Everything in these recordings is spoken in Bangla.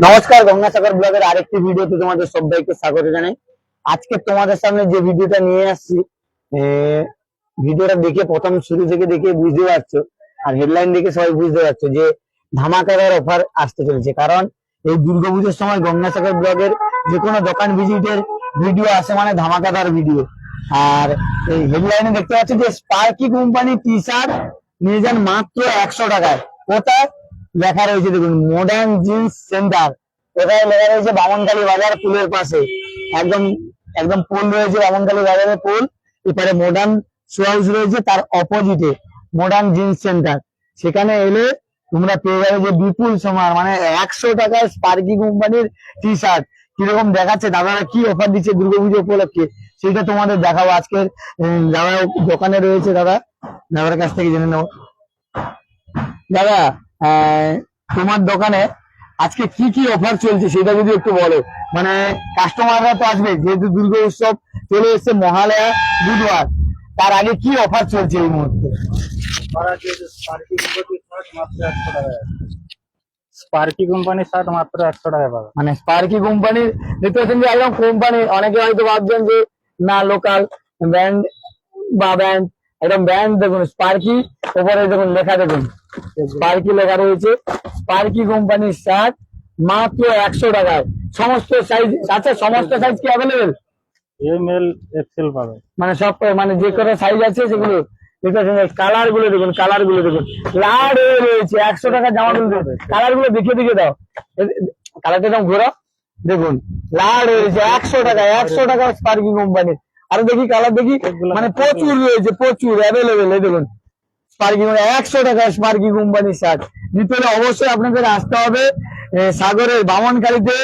নমস্কার, গঙ্গাসাগর ব্লগের আরেকটি ভিডিওতে তোমাদের সবাইকে স্বাগত জানাই। আজকে তোমাদের সামনে যে ভিডিওটা নিয়ে আসছি ভিডিওটা দেখে প্রথম শুরু থেকে দেখে বুঝতে পারছ, আর হেডলাইন দেখে সবাই বুঝতে পারছ যে ধামাকাদার অফার আসতে চলেছে। কারণ এই দুর্গাপুজোর সময় গঙ্গাসাগর ব্লগের যে কোনো দোকান ভিজিটের ভিডিও আসে মানে ধামাকাদার ভিডিও আর এই হেডলাইনে দেখতে পাচ্ছি যে স্পার্কি কোম্পানি টি শার্ট নিয়ে যান মাত্র একশো টাকায়। কোথায়? লেখা রয়েছে দেখুন মডার্ন জিন্স সেন্টার এখানে লেখা রয়েছে বামনকালী বাজার পুলের পাশে। একদম একদম পুল রয়েছে বামনকালী বাজারের পুল এপারে মডার্ন শু হাউস রয়েছে, তার অপোজিটে মডার্ন জিন্স সেন্টার সেখানে এলে তোমরা পেয়ে যাবে যে বিপুল সমার মানে একশো টাকায় স্পার্কি কোম্পানির টি শার্ট কীরকম দেখাচ্ছে, দাদারা কি অফার দিচ্ছে দুর্গাপুজো উপলক্ষে, সেটা তোমাদের দেখাবো আজকের দাদা দোকানে রয়েছে, দাদা। দাদার কাছ থেকে জেনে নেব। দাদা তোমার দোকানে আজকে কি কি অফার চলছে সেটা যদি একটু বলো। মানে কাস্টমাররা তো আসবে যেহেতু দুর্গা উৎসব চলে এসছে মহালয়া বুধবার। তার আগে কি অফার চলছে এই মুহূর্তে? স্পার্কি কোম্পানির শার্ট মাত্র একশো টাকা পাবে। মানে স্পার্কি কোম্পানির দেখতে পাচ্ছেন যে একদম কোম্পানি অনেকে হয়তো ভাবছেন যে না লোকাল ব্র্যান্ড বা ব্র্যান্ড একদম ব্র্যান্ড দেখুন স্পার্কি ওপরে দেখুন লেখা দেখুন। স্পার্কি লেখা রয়েছে। স্পার্কি কোম্পানির শার্ট মাত্র একশো টাকায়। সমস্ত সাইজ আচ্ছা সমস্ত সাইজ কি অ্যাভেলেবেল এম এল এক্সেল পাবে। মানে সব মানে যে কটা সাইজ আছে সেগুলো কালারগুলো দেখুন কালারগুলো দেখুন। লাল হয়ে রয়েছে একশো টাকা জামা গুলো কালারগুলো দেখে দেখে দাও। কালারটা একদম ঘোরা দেখুন লাল রয়েছে একশো টাকা একশো টাকা স্পার্কি কোম্পানি আর দেখি কালার দেখি মানে প্রচুর রয়েছে প্রচুর অ্যাভেলেবেল এই দেখুন। স্পার্কি একশো টাকা স্পার্কি কোম্পানির শার্ট নিতে হলে অবশ্যই আপনাদের আসতে হবে সাগরের বামনকালীতে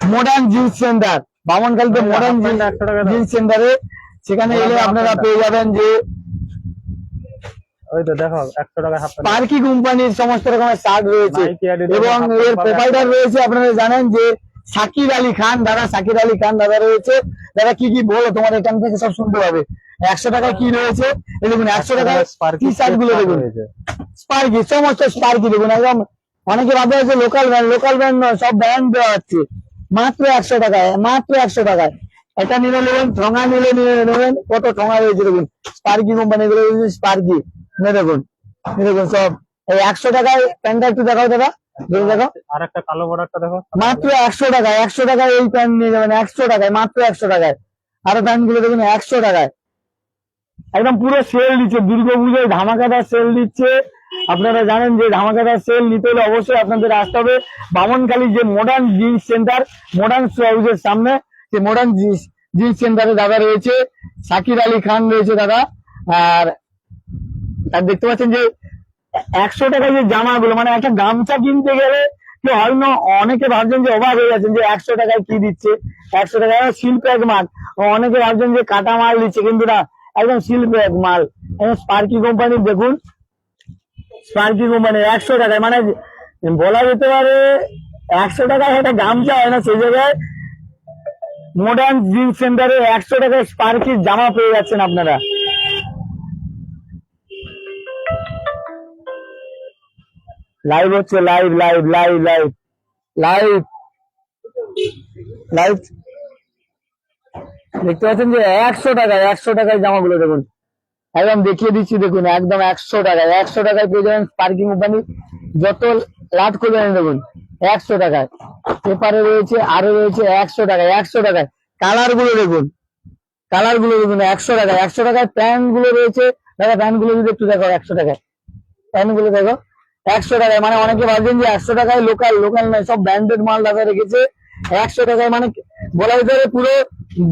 মডার্ন জিন্স সেন্টার বামনকালীতে মডার্ন হাফ প্যান্ট 100 টাকা জিন্স সেন্টারে সেখানে এলে আপনারা পেয়ে যাবেন যে ওই তো দেখো একশো টাকা হাফ পার্কি কোম্পানির সমস্ত রকমের শার্ট রয়েছে। এবং এর। প্রোভাইডার রয়েছে আপনারা জানেন যে সাকির আলী খান দাদা সাকির আলী খান দাদা রয়েছে। দাদা কি কি বলো? তোমার এখান থেকে সব শুনতে পাবে। একশো টাকা কি রয়েছে? এই দেখুন একশো টাকায় টি শার্টগুলো দেখুন। স্পার্কি সমস্ত স্পার্কি দেখুন একদম অনেকে ভাবে আছে লোকাল ব্র্যান্ড লোকাল ব্র্যান্ড নয় সব ব্র্যান্ড দেওয়া হচ্ছে। মাত্র একশো টাকায় মাত্র একশো টাকায়। এটা নিয়ে নেবেন ঠোঙা নিলে নিলে নেবেন কত ঠোঙা রয়েছে দেখুন। স্পার্কি কোম্পানি গুলো স্পার্কি দেখুন দেখুন সব। এই একশো টাকায় প্যান্টটা একটু দেখাও দাদা। দেখো আর একটা কালো বর্ডারটা দেখো। মাত্র একশো টাকায় একশো টাকায় এই প্যান্ট নিয়ে যাবেন একশো টাকায় মাত্র একশো টাকায়। আরও প্যান্টগুলো দেখুন একশো টাকায়। একদম পুরো সেল দিচ্ছে দুর্গা পুজোয় ধামাকাদার সেল দিচ্ছে। আপনারা জানেন যে ধামাকাদার সেল নিতে হলে অবশ্যই আপনাদের আসতে হবে বামনখালী যে মডার্ন জিন্স সেন্টার মডার্ন হাউসের সামনে যে মডার্ন জিন্স সেন্টারে দাদা রয়েছে সাকির আলী খান রয়েছে দাদা। আর আর দেখতে পাচ্ছেন যে একশো টাকা যে জামাগুলো মানে একটা গামছা কিনতে গেলে হয়তো অনেকে ভাবছেন যে অবাক হয়ে যাচ্ছেন যে একশো টাকায় কি দিচ্ছে? একশো টাকায় শিল্প এক মাল। অনেকে ভাবছেন যে কাটা মাল দিচ্ছে, কিন্তু না, একদম শিল্প এক মাল স্পার্কি কোম্পানির দেখুন স্পার্কি কোম্পানি একশো টাকায় মানে বলা যেতে পারে একশো টাকায় একটা গামছা হয় না, সেই জায়গায় মডার্ন জিম সেন্টারে একশো টাকায় স্পার্কির জামা পেয়ে যাচ্ছেন আপনারা। লাইভ হচ্ছে live live live live live live দেখতে পাচ্ছেন যে একশো টাকায় একশো টাকায় জামাগুলো দেখুন। একদম দেখিয়ে দিচ্ছি, দেখুন, একদম একশো টাকায়। একশো টাকায় পেয়ে যাবেন পার্কিং কোম্পানি যত লাট করবেন দেখুন, একশো টাকায়। পেপারে রয়েছে, আরও রয়েছে একশো টাকায় একশো টাকায়। কালারগুলো দেখুন কালারগুলো দেখুন, একশো টাকায়। একশো টাকায় প্যান্টগুলো রয়েছে। দাদা প্যান্টগুলো যদি একটু দেখো, একশো টাকায়। প্যান্টগুলো দেখো। একশো টাকায় মানে অনেকে ভাবছেন যে একশো টাকায় লোকাল লোকাল নয় সব ব্র্যান্ডেড মাল দাদা রেখেছে। একশো টাকায় মানে বলা যেতে পারে পুরো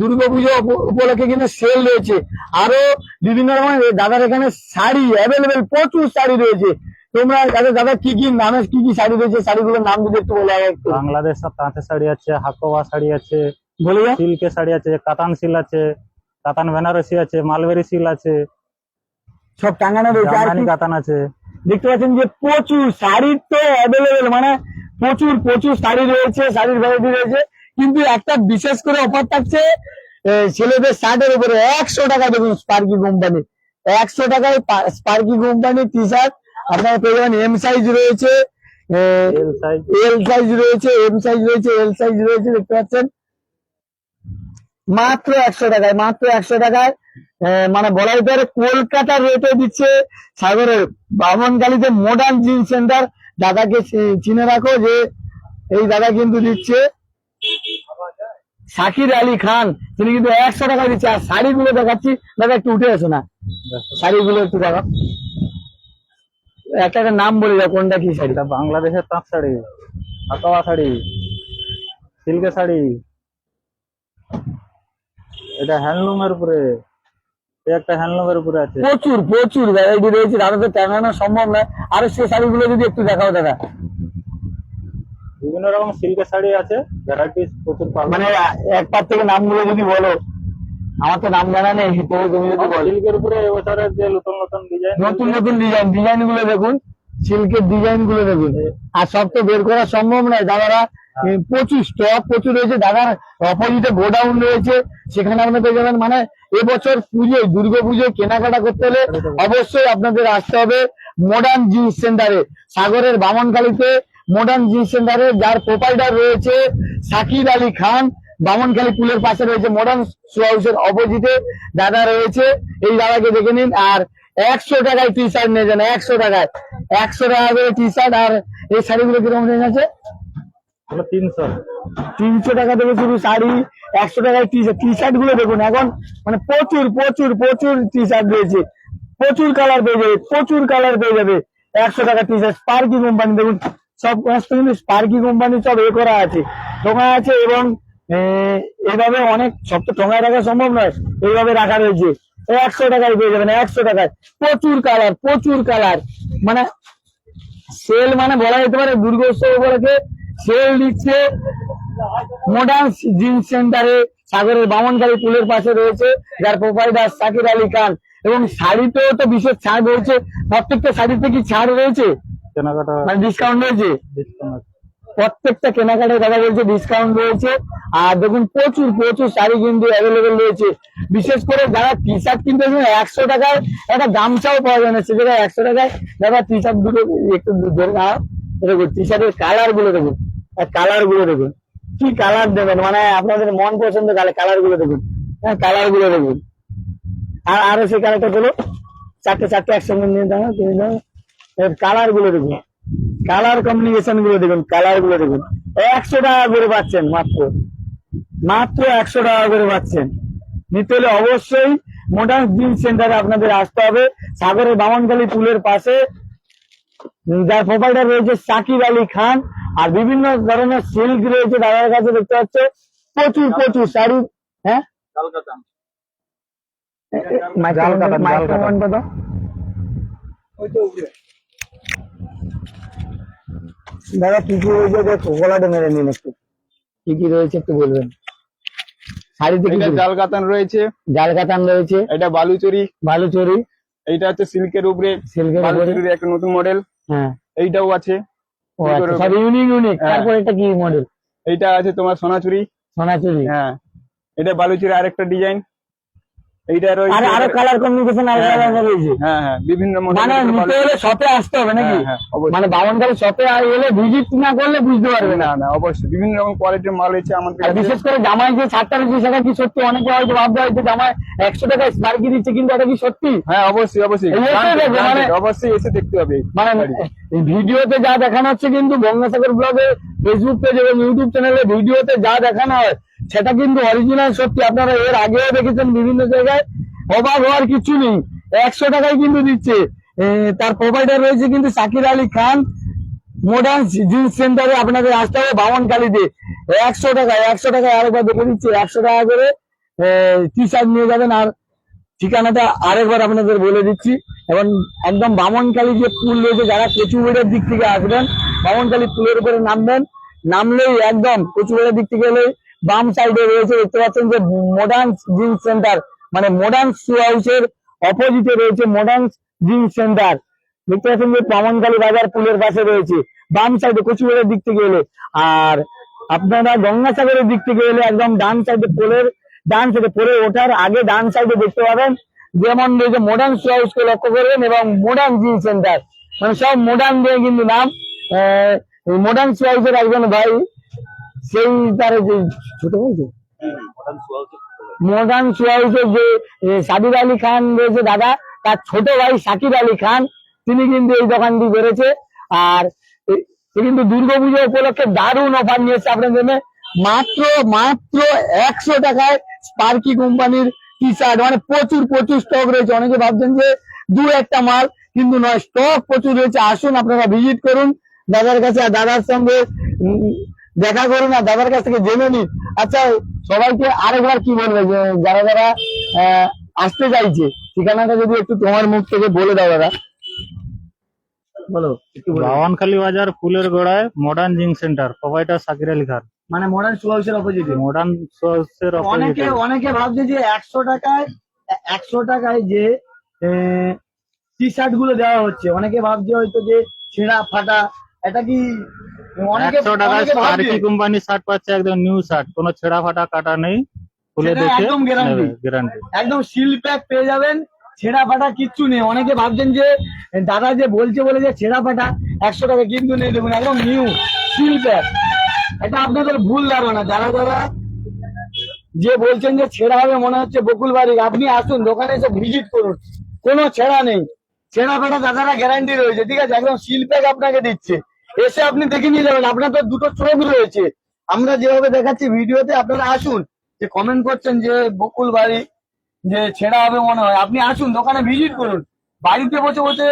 দুর্গাপুজো উপ- উপলক্ষে কিন্তু সেল রয়েছে। আরও বিভিন্ন রকমের দাদার এখানে শাড়ি অ্যাভেলেবেল প্রচুর শাড়ি রয়েছে। তোমরা দাদা দাদা কি কি নামে কি কি শাড়ি রয়েছে? শাড়িগুলোর নাম যদি একটু বলে একটু। বাংলাদেশ তাঁতের শাড়ি আছে হাকোয়া শাড়ি আছে বলে সিল্কের শাড়ি আছে কাতান সিল আছে কাতান বেনারসি আছে মালবেরি সিল আছে। সব টাঙানো রয়েছে? কাতান আছে। দেখতে পাচ্ছেন যে প্রচুর শাড়ির তো অ্যাভেলেবেল মানে প্রচুর প্রচুর শাড়ি রয়েছে শাড়ির ভ্যারাইটি রয়েছে। কিন্তু একটা বিশেষ করে অফার থাকছে ছেলেদের শার্টের উপরে একশো টাকা দেখুন স্পার্কি কোম্পানি একশো টাকায় স্পার্কি কোম্পানি টি শার্ট আপনারা পেয়ে যাবেন এম সাইজ রয়েছে এল এল সাইজ রয়েছে এম সাইজ রয়েছে এল সাইজ রয়েছে দেখতে পাচ্ছেন। মাত্র একশো টাকায়, মাত্র একশো টাকায় মানে বলা যেতে পারে কলকাতার রেটে দিচ্ছে সাগরের বামনকালীতে মডার্ন জিম সেন্টার দাদাকে চিনে রাখো যে এই দাদা কিন্তু দিচ্ছে শাকির আলী খান। তিনি কিন্তু একশো টাকা দিচ্ছে। আর শাড়িগুলো দেখাচ্ছি। দাদা, একটু উঠে আসো না। শাড়িগুলো একটু দেখো একটা একটা নাম বলে কোনটা কি শাড়ি? বাংলাদেশের তাঁত শাড়ি, আকাওয়া শাড়ি, সিল্কের শাড়ি। এটা হ্যান্ডলুমের উপরে একটা হ্যান্ডলুমের উপরে আছে। প্রচুর প্রচুর ভ্যারাইটি রয়েছে। দাদা তো টানানো সম্ভব নয় আর সে শাড়িগুলো যদি একটু দেখাও দাদা। বিভিন্ন রকম সিল্কের শাড়ি আছে ভ্যারাইটিস প্রচুর মানে থেকে নামগুলো যদি বলো আমার তো নাম জানা নেই তবু তুমি যদি বলো। সিল্কের উপরে এবছরের যে নতুন নতুন ডিজাইন নতুন নতুন ডিজাইন ডিজাইনগুলো দেখুন সিল্কের ডিজাইনগুলো দেখুন। আর সব তো বের করা সম্ভব নয়। দাদারা প্রচুর স্টক প্রচুর রয়েছে দাদার অপোজিটে গোডাউন রয়েছে, সেখানে আপনারা পেয়ে যাবেন মানে এবছর পুজোয় দুর্গা পুজোয় কেনাকাটা করতে হলে অবশ্যই আপনাদের আসতে হবে মডার্ন জিন্স সেন্টারে সাগরের বামনখালীতে মডার্ন জিন্স সেন্টারে যার প্রোপাইটার রয়েছে সাকির আলী খান, বামনখালী পুলের পাশে রয়েছে মডার্ন শু হাউসের অপোজিটে দাদা রয়েছে, এই দাদাকে দেখে নিন, আর একশো টাকায় টি শার্ট নিয়ে যান, একশো টাকায়। একশো টাকা করে টি শার্ট আর এই শাড়িগুলো কীরকম রেঞ্জ আছে? তিনশো। তিনশো টাকা থেকে শুরু শাড়ি, একশো টাকায় টি শার্ট টি শার্টগুলো দেখুন, এখন মানে প্রচুর প্রচুর প্রচুর টি শার্ট রয়েছে। প্রচুর কালার পেয়ে যাবে, প্রচুর কালার পেয়ে যাবে। একশো টাকা টি শার্ট স্পার্কি কোম্পানি দেখুন, সব সমস্ত কিন্তু স্পার্কি কোম্পানি সব এ করা আছে। টোঙা আছে এবং এভাবে অনেক, সব তো টোঙায় রাখা সম্ভব নয়, এইভাবে রাখা রয়েছে। একশো টাকায় পেয়ে যাবেন, একশো টাকায়। প্রচুর কালার প্রচুর কালার মানে সেল মানে বলা যেতে পারে দুর্গোৎসব উপলক্ষে সেল দিচ্ছে। মডার্ন জিন্স সেন্টারে সাগরের বামনকালী পুলের পাশে রয়েছে যার প্রোপাইটার সাকির আলী খান। এবং শাড়িতেও তো বিশেষ ছাড় রয়েছে। প্রত্যেকটা শাড়িতে কি ছাড় রয়েছে? কেনাকাটা মানে ডিসকাউন্ট রয়েছে? প্রত্যেকটা কেনাকাটার কথা বলছে ডিসকাউন্ট রয়েছে। আর দেখুন প্রচুর প্রচুর শাড়ি কিন্তু অ্যাভেলেবেল রয়েছে। বিশেষ করে যারা টি শার্ট কিনতে একশো টাকায় একটা গামছাও পাওয়া যায় না। সে জায়গায় একশো টাকায় যারা টি শার্ট দুটো একটু ধরে দেখুন টি শার্টের কালারগুলো দেখুন কালারগুলো দেখুন কি কালার দেবেন? মানে আপনাদের মন পছন্দ কালারগুলো দেখুন হ্যাঁ কালারগুলো দেখুন আর আরও সেই কালারটা গুলো চারটে চারটে একসঙ্গে নিয়ে দাও তুমি দাও। কালারগুলো দেখুন কালার কম্বিনেশনগুলো দেখুন কালারগুলো দেখুন একশো টাকা করে পাচ্ছেন, মাত্র। মাত্র একশো টাকা করে পাচ্ছেন। নিতে হলে অবশ্যই মোটামুটি জিম সেন্টারে আপনাদের আসতে হবে। সাগরের বামনখালী পুলের পাশে যার প্রোপাইটার রয়েছে সাকিব আলী খান আর বিভিন্ন ধরনের সিল্ক রয়েছে দাদার কাছে দেখতে পাচ্ছ। প্রচুর প্রচুর শাড়ি হ্যাঁ? দাদা কি কি রয়েছে দেখো? গলাটা মেরে নিন একটু। কি কি রয়েছে একটু বলবেন? শাড়িতে কি এটা জাল কাতান রয়েছে। জাল কাতান রয়েছে। এটা বালুচরি। বালুচরি। এইটা হচ্ছে সিল্কের উপরে। সিল্কের উপরে। একটা নতুন মডেল হ্যাঁ। এইটাও আছে। আচ্ছা সব ইউনিক ইউনিক হ্যাঁ। তারপর এটা কি মডেল এইটা আছে তোমার সোনাচুরি। সোনাচুরি। হ্যাঁ। এটা বালুচুরি আরেকটা ডিজাইন এইটা রয়েছে আর আরও কালার কম্বিনেশন আলাদা হ্যাঁ, আলাদা রয়েছে। হ্যাঁ হ্যাঁ বিভিন্ন মানে নিতে হলে শপে আসতে হবে নাকি? হ্যাঁ, হ্যাঁ, অবশ্যই। মানে বামনকালী শপে এলে ভিজিট না করলে বুঝতে পারবে না। না না অবশ্যই। বিভিন্ন রকম কোয়ালিটির মাল হচ্ছে আমাদের কাছে। বিশেষ করে জামাই যে ছাড়টা রয়েছে সেটা কি সত্যি? অনেকে হয়তো ভাবতে হয়তো জামাই একশো টাকায় স্পার্কি দিচ্ছে কিন্তু এটা কি সত্যি? হ্যাঁ অবশ্যই অবশ্যই। মানে- অবশ্যই এসে দেখতে হবে মানে এই ভিডিওতে যা দেখানো হচ্ছে কিন্তু গঙ্গাসাগর ব্লগে ফেসবুক পেজ এবং ইউটিউব চ্যানেলে ভিডিওতে যা দেখানো হয় সেটা কিন্তু অরিজিনাল সত্যি। আপনারা এর আগেও দেখেছেন বিভিন্ন জায়গায়। অবাক হওয়ার কিছু নেই। একশো টাকায় কিন্তু দিচ্ছে। তার প্রোভাইডার রয়েছে কিন্তু সাকির আলী খান। মডার্ন জিন্স সেন্টারে আপনাদের আসতে হবে বামনকালীতে একশো টাকা একশো টাকায় আরেকবার দেখে দিচ্ছে একশো টাকা করে টি শার্ট নিয়ে যাবেন। আর ঠিকানাটা আরেকবার আপনাদের বলে দিচ্ছি। এবং একদম বামনকালী যে পুল রয়েছে, যারা কচুবেড়ের দিক থেকে আসবেন বামনকালী পুলের উপরে নামবেন, নামলেই একদম কচুবেড়ের দিক থেকে এলে বাম সাইডে রয়েছে, দেখতে পাচ্ছেন যে মডার্ন জিন্স সেন্টার মানে মডার্ন শু হাউসের অপোজিটে রয়েছে মডার্ন জিম সেন্টার দেখতে পাচ্ছেন যে বামনকালী বাজার পুলের পাশে রয়েছে, বাম সাইডে কচুবেড়ের দিক থেকে এলে। আর আপনারা গঙ্গাসাগরের দিক থেকে এলে একদম ডান সাইডে পোলের, ডান সাইডে পরে ওঠার আগে ডান সাইডে দেখতে পাবেন যেমন রয়েছে মডার্ন শু হাউসকে লক্ষ্য করবেন এবং মডার্ন জিম সেন্টার মানে সব মডার্ন দিয়ে কিন্তু নাম। মডার্ন চয়েসের একজন ভাই সেই তার যে ছোট ভাই তো মডার্ন চয়েসের যে সাবির আলী খান রয়েছে দাদা, তার ছোট ভাই সাকিব আলী খান, তিনি কিন্তু এই দোকানটি করেছে। আর কিন্তু দুর্গাপুজো উপলক্ষে দারুণ অফার নিয়েছে আপনার জন্য। মাত্র মাত্র একশো টাকায় স্পার্কি কোম্পানির টি শার্ট মানে প্রচুর প্রচুর স্টক রয়েছে। অনেকে ভাবছেন যে দু একটা মাল, কিন্তু নয় স্টক প্রচুর রয়েছে। আসুন, আপনারা ভিজিট করুন। দাদার কাছে আর দাদার সঙ্গে দেখা করুন না দাদার কাছ থেকে জেনে নিন আচ্ছা সবাইকে আরেকবার কি বলবে যে যারা যারা আসতে চাইছে ঠিকানাটা যদি একটু তোমার মুখ থেকে বলে দাও দাদা। বলো বাজার ফুলের গোড়ায় modern gym centre provider Sakir Ali Khan. মানে মডার্ন অপোজিটে মডার্ন অনেকে অপোজিটে অনেকে ভাবছে যে একশো টাকায় একশো টাকায় যে টি শার্টগুলো দেওয়া হচ্ছে। অনেকে ভাবছে হয়তো যে ছেঁড়া ফাটা। এটা কি একশো অনেকে ভাবছে স্পার্কি কোম্পানি শার্ট পাচ্ছে একদম নিউ শার্ট কোনো ছেঁড়া ফাটা কাটা নেই খুলে দেখে একদম guarantee। গ্যারান্টি একদম সিল প্যাক পেয়ে যাবেন ছেঁড়া ফাটা কিচ্ছু নেই। অনেকে ভাবছেন যে দাদা যে বলছে বলে যে ছেঁড়া ফাটা একশো টাকা কিন্তু নেই দেখুন একদম নিউ সিল প্যাক এটা আপনাদের ভুল ধারণা। যারা যারা যে বলছেন যে ছেঁড়া হবে মনে হচ্ছে বকুল বাড়ি। আপনি আসুন দোকানে এসে ভিজিট করুন। কোনো ছেঁড়া নেই। ছেঁড়া ফাটা দাদারা গ্যারান্টি রয়েছে ঠিক আছে? একদম সিল প্যাক আপনাকে দিচ্ছে। এসে আপনি দেখে নিয়ে যাবেন। আপনার তো দুটো চোখ রয়েছে। আমরা যেভাবে দেখাচ্ছি ভিডিওতে, আপনারা আসুন। যে কমেন্ট করছেন যে বকুল বাড়ি, যে ছেঁড়া হবে মনে হয়। আপনি আসুন, দোকানে ভিজিট করুন। বাড়িতে বসে বসে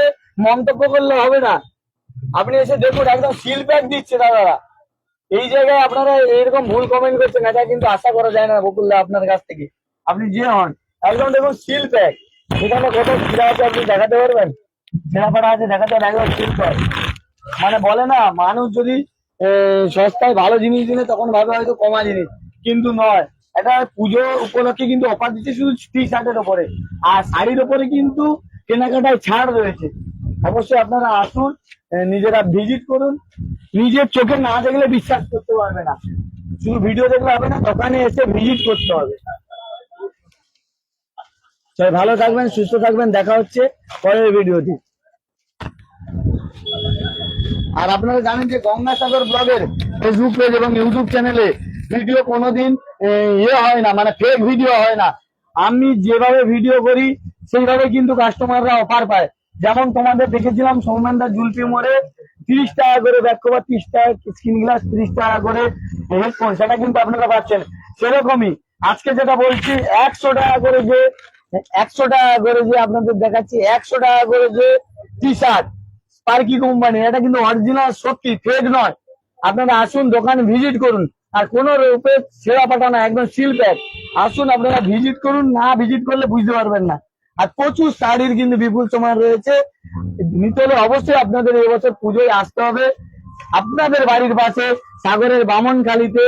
মন্তব্য করলে হবে না। আপনি এসে দেখুন, একদম সিল প্যাক দিচ্ছে দাদারা। এই জায়গায় আপনারা এরকম ভুল কমেন্ট করছেন, এটা কিন্তু আশা করা যায় না বকুল্লা আপনার কাছ থেকে। আপনি যে হন, একদম দেখুন সিল প্যাক এখানে কত ছিঁড়া আছে, আপনি দেখাতে পারবেন? ছেঁড়া ফাটা আছে, দেখাতে পারবেন, একদম সিল প্যাক মানে বলে না, মানুষ যদি সস্তায় ভালো জিনিস দিলে তখন ভাবে হয়তো কমা জিনিস। কিন্তু নয়, এটা পুজো উপলক্ষে কিন্তু অফার দিচ্ছে শুধু টি শার্টের ওপরে। আর শাড়ির ওপরে কিন্তু কেনাকাটায় ছাড় রয়েছে। অবশ্যই আপনারা আসুন নিজেরা ভিজিট করুন। নিজের চোখে না দেখলে বিশ্বাস করতে পারবে না। শুধু ভিডিও দেখলে হবে না, দোকানে এসে ভিজিট করতে হবে। সবাই ভালো থাকবেন, সুস্থ থাকবেন, দেখা হচ্ছে পরের ভিডিওতে আর আপনারা জানেন যে গঙ্গাসাগর ব্লগের ফেসবুক পেজ এবং ইউটিউব চ্যানেলে ভিডিও কোনোদিন ইয়ে হয় না মানে ফেক ভিডিও হয় না। আমি যেভাবে ভিডিও করি, সেইভাবে কিন্তু কাস্টমাররা অফার পায়। যেমন তোমাদের দেখেছিলাম সৌমেনদা জুলপি মোড়ে তিরিশ টাকা করে ব্যাক কভার তিরিশ টাকা স্ক্রিন গ্লাস তিরিশ টাকা করে হেডফোন সেটা কিন্তু আপনারা পাচ্ছেন। সেরকমই, আজকে যেটা বলছি, একশো টাকা করে যে, একশো টাকা করে যে আপনাদের দেখাচ্ছি, একশো টাকা করে যে টি শার্ট স্পার্কি কোম্পানি, এটা কিন্তু অরিজিনাল সত্যি ফেক নয়। আপনারা আসুন, দোকানে ভিজিট করুন। আর কোন রূপে সেরা পাঠানো, একদম সিল প্যাক আসুন, আপনারা ভিজিট করুন, না ভিজিট করলে বুঝতে পারবেন না। আর প্রচুর শাড়ির কিন্তু বিপুল সময় রয়েছে। নিতে হলে অবশ্যই আপনাদের এবছর পুজোয় আসতে হবে। আপনাদের বাড়ির পাশে, সাগরের বামনখালীতে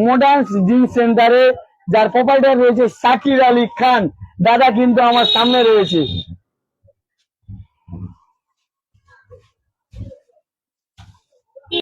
মডার্ন জিম সেন্টারে যার প্রোপাইটার রয়েছে শাকির আলী খান। দাদা কিন্তু আমার সামনে রয়েছে।